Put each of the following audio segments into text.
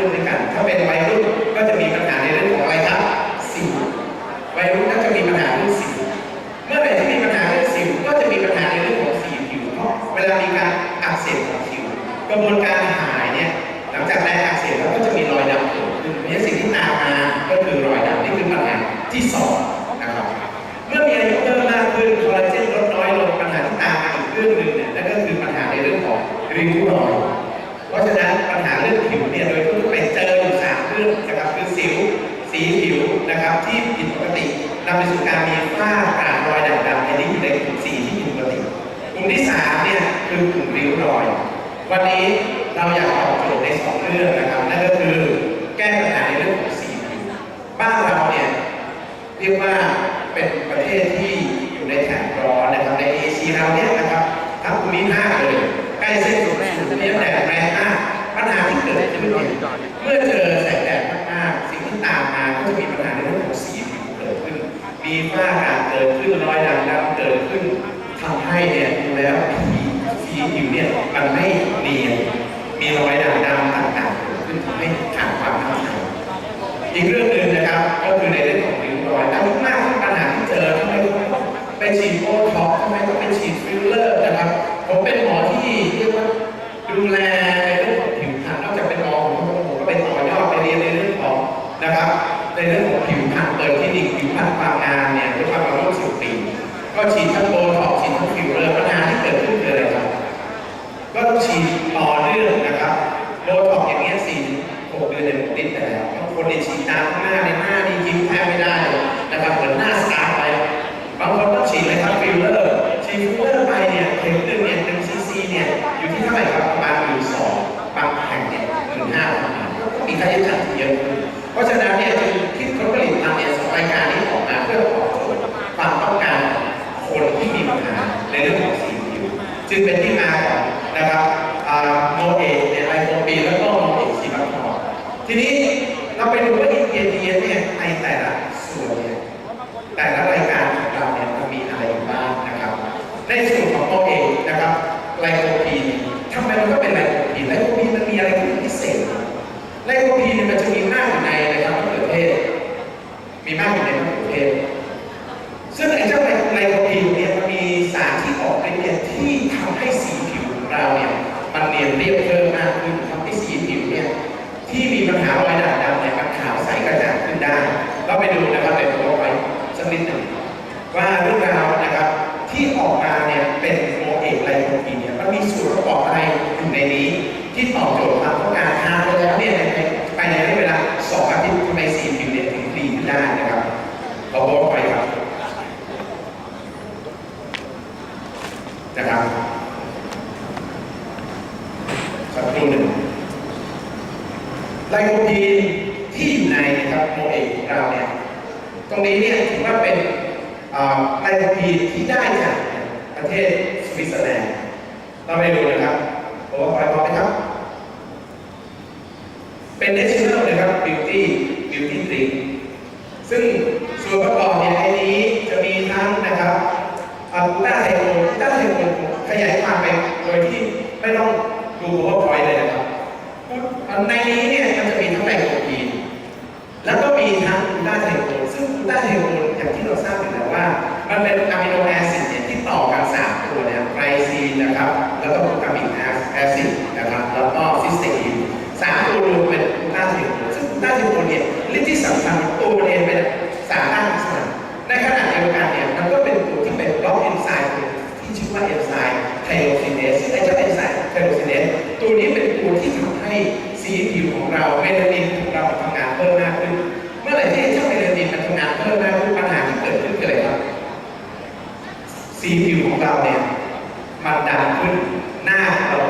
รุ่นด้วยกัน ถ้าเป็นวัยรุ่นก็จะมีปัญหาในเรื่องของอะไรครับสิววัยรุ่นก็จะมีปัญหาเรื่องสิารมีฝ้ากรอยด่างดำอันนี้อยู่ในกลุ่มสี่ที่ผิดปกติกลุ่มที่สามเนี่ยคือกลุ่มริ้วรอย วันนี้เราอยากตอบโจทย์ในสองเรื่องนะครับนั่นก็คือแก้ปัญหาในเรื่องของสีผิวบ้านเราเนี่ยเรียกว่าเป็นประเทศที่อยู่ในแถบร้อนนะครับในเอเชียเราเนี่ยนะครับทั้งภูมิภาคเลยใกล้เส้นศูนย์สูงเนี่ยแดดแรงมากปัญหาที่เกิดขึ้นเนี่ยเมื่อเจอแสงแดดมากๆสิ่งที่ตามมาก็จะมีปัญหาในเรื่องของสีผิวเกิดขึ้น มีฝ้ากระเกิดขึ้นรอยด่างดำเกิดขึ้นทำให้เนี่ยดูแล้วสีผิวเนี่ยมันไม่เนียนมีรอยด่างดำต่างๆเกิดขึ้นทำให้ขาดความมั่นใจอีกเรื่องหนึ่ง ก็ฉีดทั้งโบท็อกซ์ฉีดทั้งฟิลเลอร์ปัญหาที่เกิดขึ้นคืออะไรครับ ก็ฉีดต่อเนื่องนะครับโบท็อกอย่างเงี้ยสี่หกเดือนเนี่ยผมติดแต่แล้วบางคนเนี่ยฉีดตามข้างหน้าในหน้านี่ยิ้มแทบไม่ ขอบอกไปครับนะครับสักครู่หนึ่งไลโคพีที่อยู่ในนะครับโมเอกของเราเนี่ยตรงนี้เนี่ยถือว่าเป็นอ่าไลโคพีที่ได้จากประเทศสวิตเซอร์แลนด์เราไปดูนะครับผมว่าไปพร้อมไหมครับ เป็น national นะครับ beauty beauty drink ซึ่งส่วนประกอบเนี่ยในนี้จะมีทั้งนะครับอัลต้าไทโออัลต้าไทโอ ขยายความไปโดยที่ไม่ต้องดู powerpoint เลยนะครับในนี้เนี่ยมันจะมีทั้งไลโคพีนแล้วก็มีทั้งกลูตาไทโอนซึ่งกลูตาไทโอนอย่างที่เราทราบอยู่แล้วว่า มันเป็นอะมิโนแอซิดเนี่ยที่ต่อกันสามตัวเนี่ยไกลซีนนะครับ แล้วก็กลูตามิกแอซิดนะครับ แล้วก็ซิสเตอีนสามตัวรวมเป็นกลูตาไทโอนซึ่งกลูตาไทโอนเนี่ยฤทธิ์ที่สำคัญตัวมันเองเป็นสารต้านอนุมูลอิสระในขณะเดียวกันเนี่ยมันก็เป็นตัวที่เป็นบล็อกเอนไซม์ที่ชื่อว่าเอนไซม์ ไทโรซินเนสซึ่งไอ้เจ้าเอนสารไทโรซินเนสตัวนี้เป็นตัวที่ทำให้สีผิวของเราเมลานินของเราทำงานเพิ่มมากขึ้น เมื่อไหร่ที่เจ้าเมลานินมันทำงานเพิ่มมากขึ้นปัญหาที่เกิดขึ้นคืออะไรครับสีผิวของเราเนี่ยมันดำขึ้นหน้าเรา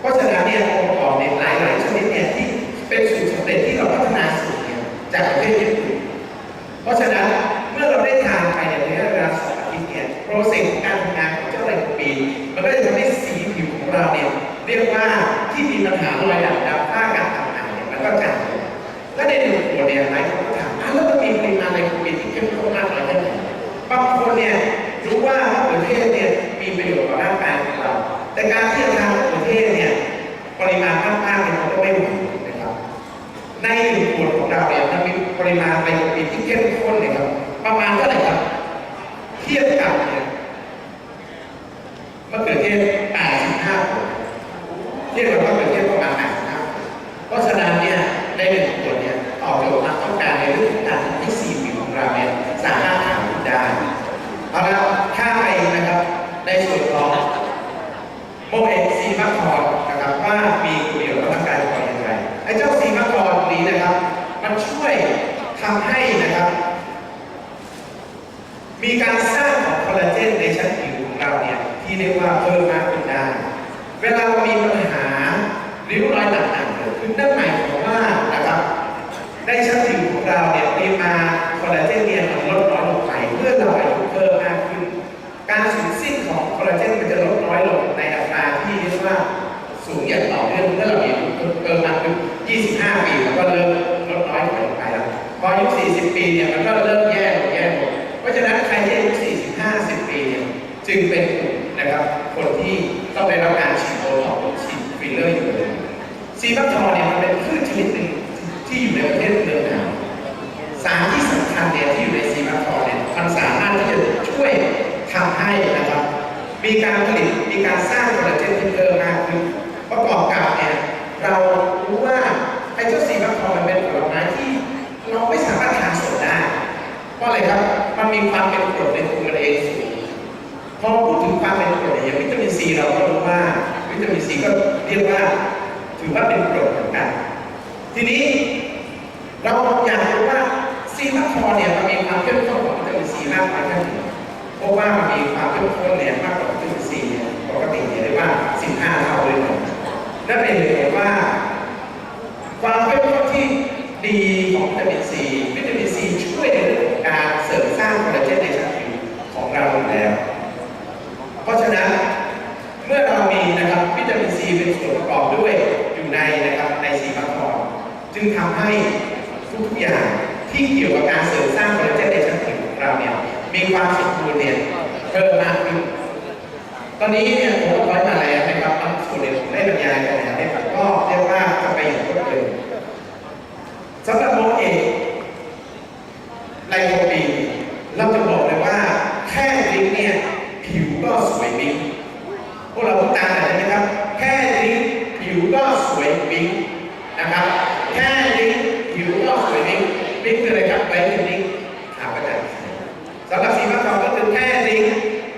เพราะฉะนั้นเนี่ยองค์ประกอบในหลายหลายชนิดเนี่ยที่เป็นสูตรสำเร็จที่เราพัฒนาสูตรเนี่ยจากประเทศญี่ปุ่นเพราะฉะนั้นเมื่อเราได้ทานไปในระยะเวลาสองอาทิตย์เนี่ยโปรเซสการทำงานของเจ้าไรปีมันก็จะทำให้สีผิวของเราเนี่ยเรียกว่าที่มีปัญหารอยด่างดำผ้าการทำงานเนี่ยมันก็จางและในหนึ่งขวดเนี่ยหลายคนก็ถามแล้วมันมีปริมาณอะไรป็ที่เข้มข้นมากน้อยแค่ไหนบางคนเนี่ยรู้ว่าถ้าเกิดเทศเนี่ยมีประโยชน์ต่อร่างกาย แต่การเที่ยวทางประเขือเทศเนี่ยปริมาณมากๆเนี่ยมันก็ไม่ไหวนะครับ ในหนึ่งขวดของเราเนี่ยมันมีปริมาณไนโครบีนที่เข้มข้นเนี่ยครับประมาณเท่าไหร่ครับเทียบกับเนี่ยมะเขือเทศ85ขวดเทียบกับ ในชั้นผิวของเราเนี่ยปริมาณคอลลาเจนเนี่ยมันลดน้อยลงไปเมื่อเราอายุเพิ่มมากขึ้น การสูญสิ้นของคอลลาเจนมันจะลดน้อยลงในอัตราที่เรียกว่าสูงอย่างต่อเนื่องเมื่อเราอายุเพิ่มมากขึ้น 25 ปีแล้วก็เริ่มลดน้อยลงไปแล้วพออายุ 40 ปีเนี่ยมันก็เริ่มแย่ลงแย่ลงเพราะฉะนั้นใครที่อายุ 40 50 ปีเนี่ยจึงเป็นกลุ่มนะครับคนที่ต้องได้รับการฉีดโบท็อกซ์ฉีดฟิลเลอร์อยู่เลยซีบัคทอร์เนี่ยมันเป็นพืชชนิดหนึ่งที่อยู่ในประเทศเมืองหนาว สารที่สำคัญเนี่ยที่อยู่ในซีบัคทอร์เนี่ยมันสามารถที่จะช่วยทำให้นะครับ มีการผลิตมีการสร้างคอลลาเจนที่เพิ่มมากขึ้นประกอบกับเนี่ยเรารู้ว่าไอ้เจ้าซีบัคทอร์มันเป็นผลไม้ที่เราไม่สามารถทานสดได้เพราะอะไรครับมันมีความเป็นกรดในตัวมันเองสูงพอพูดถึงความเป็นกรดเนี่ยอย่างวิตามินซีเราก็รู้ว่าวิตามินซีก็เรียกว่าถือว่าเป็นกรดเหมือนกันทีนี้เราอยากรู้ว่าซีมัคคอร์เนี่ยมันมีความเข้มข้นของวิตามินซีมากน้อยแค่ไหนเพราะว่ามันมีความเข้มข้นเนี่ยมากกว่า กติเนี่ยเรียกว่า 15 เท่าเลยนะนั่นเป็นเหตุว่า ความเข้มข้นที่ดีของวิตามินซีวิตามินซีช่วยในเรื่องของการเสริมสร้างคอลลาเจนในชั้นผิวของเราอยู่แล้ว เพราะฉะนั้นเมื่อเรามีนะครับวิตามินซีเป็นส่วนประกอบด้วยอยู่ในนะครับในซีบัคทอนจึงทำให้ทุกๆอย่างที่เกี่ยวกับการเสริมสร้างคอลลาเจนในชั้นผิวของเราเนี่ยมีความสมบูรณ์เนี่ยเพิ่มมากขึ้น ตอนนี้เนี่ยผมก็ร้อยมาแล้วนะครับบางส่วนเนี่ยผมได้บรรยายไปแล้วเนี่ยก็เรียกว่าจะไปอย่างรวดเร็วสำหรับโมเอกไลโคปีเราจะบอกเลยว่าแค่ลิ้นเนี่ยผิวก็สวยบิ๊กพวกเราต้องตามอะไรไหมครับแค่ลิ้นผิวก็สวยบิ๊กนะครับ แค่ลิ้นผิวก็สวยบิ๊กบิ๊กคืออะไรครับไว้เป็นลิ้นขาวกระจ่างสำหรับสีฟ้าทองก็คือแค่ลิ้น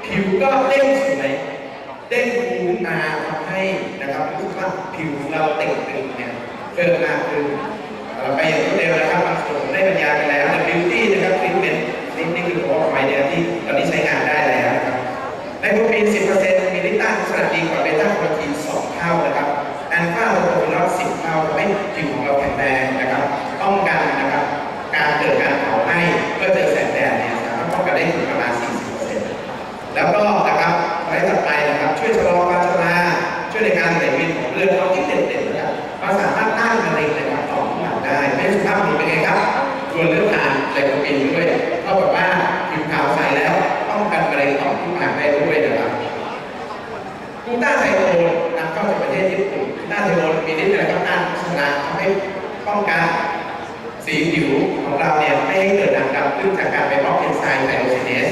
ผิวก็เด้งสวย เด้งฟูนมาทำให้นะครับรู้สึกว่าผิวเราเต่งตึงเนี่ยเพิ่มมากขึ้นเราไปอย่างรวดเร็วนะครับบางส่วนได้บรรยายไปแล้วในบิ หน้าเทโอนมีฤทธิ์อะไรครับต้านชนะทำให้ป้องกันสีผิวของเราเนี่ยไม่ให้เกิดด่างดำขึ้นจากการไปบล็อกเอนไซม์ไทโรซิเนส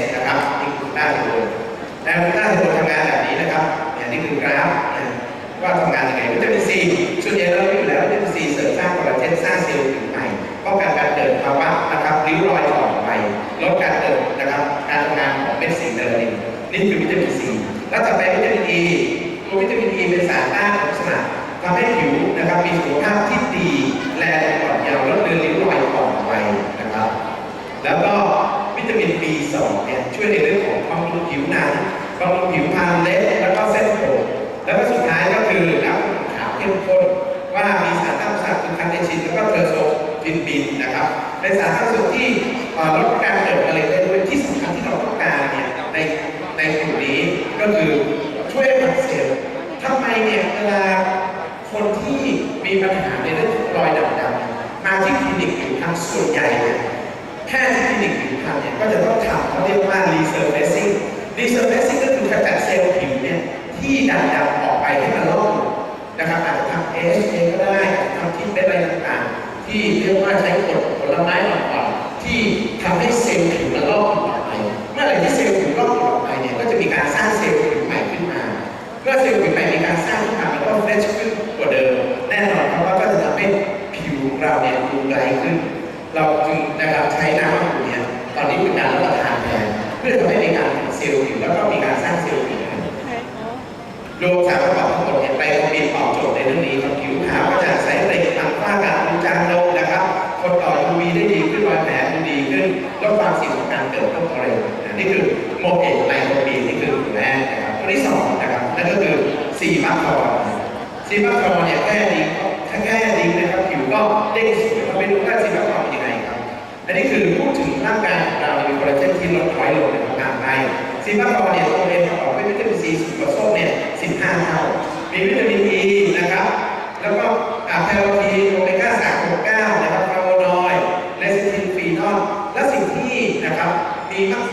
ชินแล้วก็เทอร์โซบินบินนะครับเป็นสารสารสุขที่ลดการเกิดมะเร็งได้ด้วยที่สำคัญที่เราต้องการเนี่ยในในกลุ่มนี้ก็คือช่วยผันเซลล์ทำไมเนี่ยเวลาคนที่มีปัญหาในเรื่องรอยดำๆมาที่คลินิกผิวพรรณส่วนใหญ่เนี่ยแพทย์ที่คลินิกผิวพรรณเนี่ยก็จะต้องทำเขาเรียกว่ารีเซอร์เบสซิ่งรีเซอร์เบสซิ่งก็คือการจัดเซลล์ผิวเนี่ยที่ดำๆออกไปให้มันล่องนะครับอาจจะทำเอสเองก็ได้ ได้ใบต่างๆ ที่เรียกว่าใช้กรดผลไม้หลักที่ทำให้เซลล์ผิวละลอก ความสิ่งของการเกิดโรคอะเร็นี่คือโมเลกไลโคปีนี่คือแรกนะครับตัวที่สองนะครับนั่นก็คือซีมากร์ซีมากร์เนี่ยแค่ดีแค่แค่ดีนะครับผิวก็เด้งสวยเราไปดูว่าซีมากร์เป็นยังไงครับอันนี้คือพูดถึงร่างกายของเรามีคอลลาเจนที่ลดน้อยลงในะครัามไปซีมากร์เนี่ยตัวเองประกอบด้วยวิตามินซีสูงกว่าส้มเนี่ย15 เท่า มีวิตามินอีนะครับ แล้วก็แคโรทีนโอเมก้า3 6 9 มีทั้ง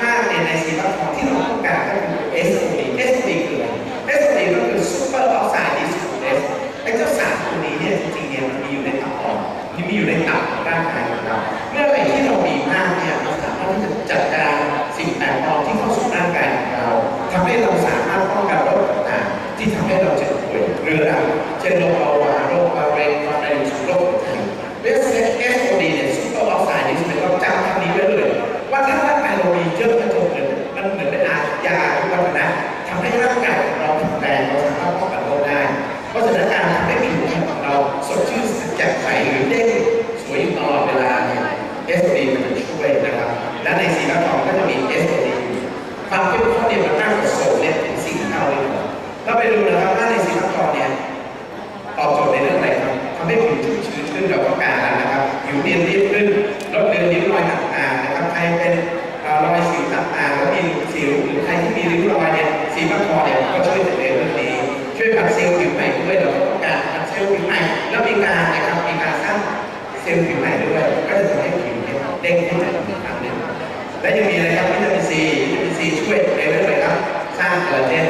และยังมีอะไรครับวิตามินซีวิตามินซีช่วยในเรื่องอะไรครับสร้างคอลลาเจน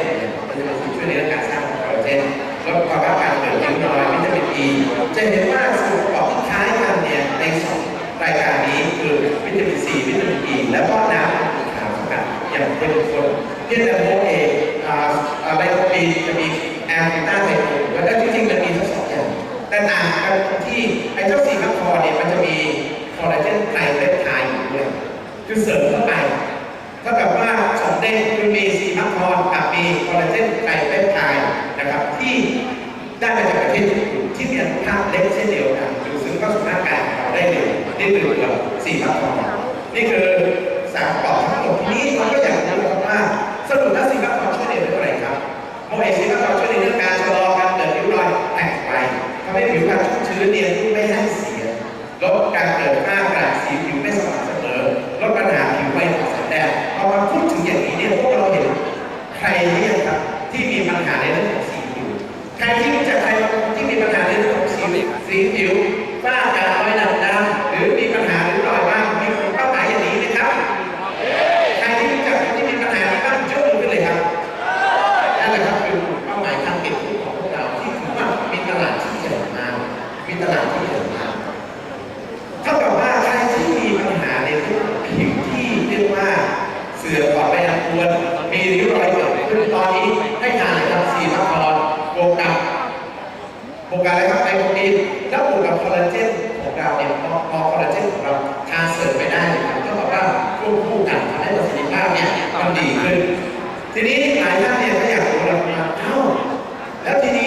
วิตามินซีช่วยในเรื่องการสร้างคอลลาเจนลดวาวการเกิดริ้วรอยวิตามินอีจะเห็นว่าสรุปออกที่คล้ายกันเนี่ยในสองรายการนี้คือวิตามินซีวิตามินอีและก็น้ำขาวสกัดอย่างเป็นคนเพียงแต่โมเออะไรปีจะมีแอลต้าไซโคแล้จริงๆมันมีทั้งสองอย่างแต่ต่างกันที่ไอ้เจ้าซีมาพอเนี่ยมันจะมีคอลลาเจนไตรเปปไทยอยู่ด้วย คือเสริมเข้าไปก็แบบว่าสองเด้นคือมีซีมัคคอนกับมีคอลลาเจนไตรเปปไทด์นะครับ ที่ได้มาจากประเทศญี่นที่มีอนุภาคเล็กเช่นเดียวกันรือซึมเข้าสู่ร่ากายเราได้เร็วนี่คือเราซีมัคคอนนี่คือสารประกอบทั้งหมดทีนี้เราก็อยากรู้ครัว่าสรุปแล้วซีมัคคอนช่วยในเรื่องอะไรครับโมเอซีมัคครนช่วยในเรื่องการ ควรมีริ้วรอยเกิดขึ้นตอนนี้ให้งานทำสี่มาก่อนบวกกับโครงการอะไรครับไอโอทีแล้วบวกกับคอลลาเจนของเราเนี่ยพอคอลลาเจนของเราทานเสริมไปได้เนี่ยก็บอกว่าควบคู่กันทำให้ประสิทธิภาพเนี่ยมันดีขึ้น ทีนี้หลายท่านเนี่ยถ้าอยากรู้ราคเท่าแล้วทีนี้